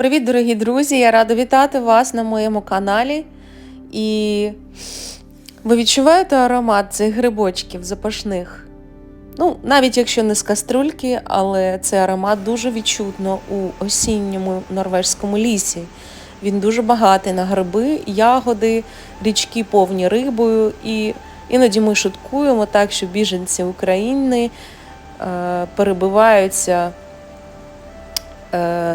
Привіт, дорогі друзі! Я рада вітати вас на моєму каналі. І ви відчуваєте аромат цих грибочків запашних? Ну, навіть якщо не з каструльки, але цей аромат дуже відчутно у осінньому норвежському лісі. Він дуже багатий на гриби, ягоди, річки повні рибою. І іноді ми шуткуємо так, що біженці України е, перебиваються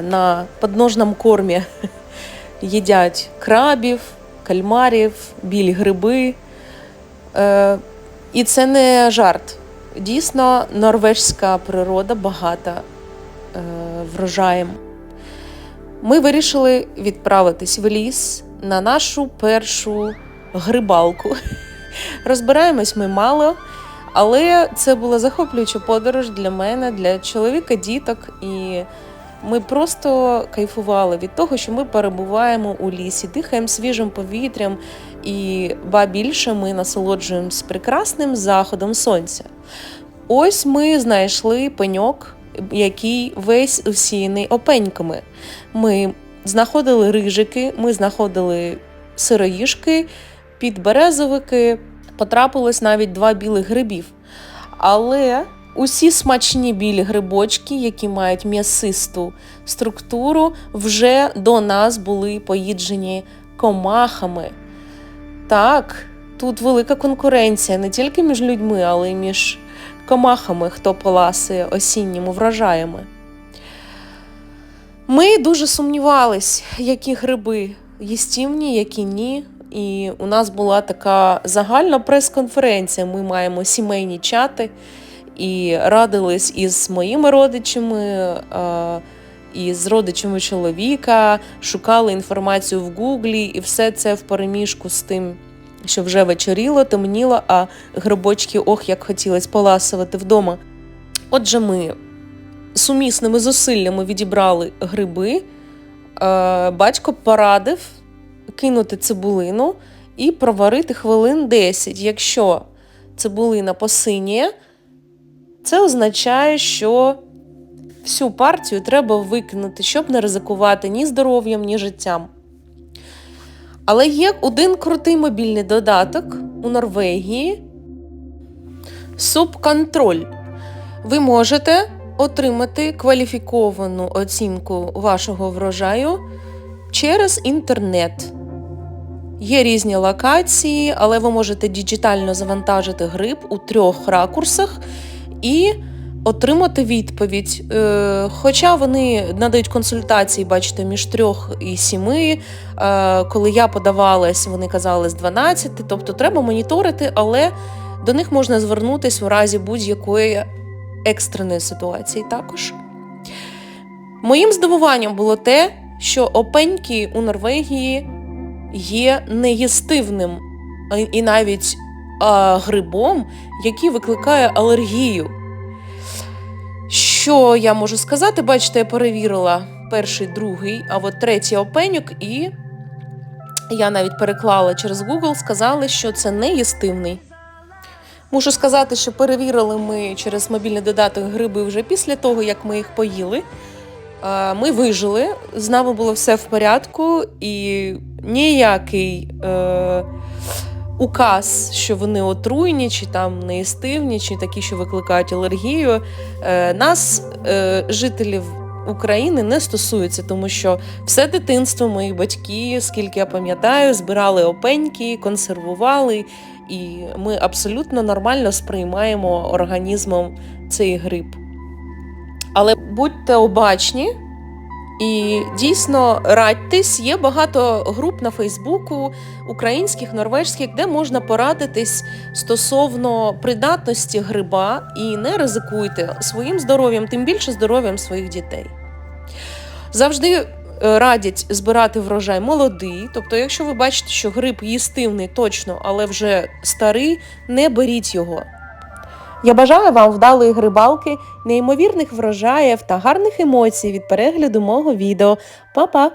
на подножному кормі їдять крабів, кальмарів, білі гриби. Е, і це не жарт. Дійсно, норвежська природа багата е, врожаєм. Ми вирішили відправитись в ліс на нашу першу грибалку. Розбираємось ми мало, але це була захоплююча подорож для мене, для чоловіка, діток. І ми просто кайфували від того, що ми перебуваємо у лісі, дихаємо свіжим повітрям, і ба більше ми насолоджуємось прекрасним заходом сонця. Ось ми знайшли пеньок, який весь усіяний опеньками. Ми знаходили рижики, ми знаходили сироїшки, підберезовики, потрапилось навіть два білих грибів. Але усі смачні білі грибочки, які мають м'ясисту структуру, вже до нас були поїджені комахами. Так, тут велика конкуренція не тільки між людьми, але й між комахами, хто поласує осінніми врожаями. Ми дуже сумнівались, які гриби їстівні, які ні. І у нас була така загальна прес-конференція. Ми маємо сімейні чати і радились із моїми родичами, і з родичами чоловіка, шукали інформацію в Гуглі, і все це в переміжку з тим, що вже вечоріло, темніло, а грибочки, ох, як хотілося поласувати вдома. Отже, ми сумісними зусиллями відібрали гриби. Батько порадив кинути цибулину і проварити хвилин 10. Якщо цибулина посиніє, це означає, що всю партію треба викинути, щоб не ризикувати ні здоров'ям, ні життям. Але є один крутий мобільний додаток у Норвегії Субконтроль. Ви можете отримати кваліфіковану оцінку вашого врожаю через інтернет. Є різні локації, але ви можете діджитально завантажити гриб у трьох ракурсах і отримати відповідь. Е, Хоча вони надають консультації, бачите, між трьох і сіми. Е, Коли я подавалась, вони казали з 12, тобто треба моніторити, але до них можна звернутися в разі будь-якої екстреної ситуації також. Моїм здивуванням було те, що опеньки у Норвегії є неїстивним і навіть а, грибом, який викликає алергію. Що я можу сказати? Бачите, я перевірила перший, другий, а от третій опеньок, і я навіть переклала через Google, сказали, що це неїстивний. Мушу сказати, що перевірили ми через мобільний додаток гриби вже після того, як ми їх поїли. Ми вижили, з нами було все в порядку, і ніякий е, указ, що вони отруйні, чи там неїстивні, чи такі, що викликають алергію, е, нас, е, жителів України, не стосується, тому що все дитинство мої батьки, скільки я пам'ятаю, збирали опеньки, консервували, і ми абсолютно нормально сприймаємо організмом цей гриб. Але будьте обачні і дійсно радьтесь. Є багато груп на Фейсбуку, українських, норвежських, де можна порадитись стосовно придатності гриба і не ризикуйте своїм здоров'ям, тим більше здоров'ям своїх дітей. Завжди е, радять збирати врожай молодий. Тобто, якщо ви бачите, що гриб їстивний точно, але вже старий, не беріть його. Я бажаю вам вдалої грибалки, неймовірних врожаїв та гарних емоцій від перегляду мого відео. Па-па!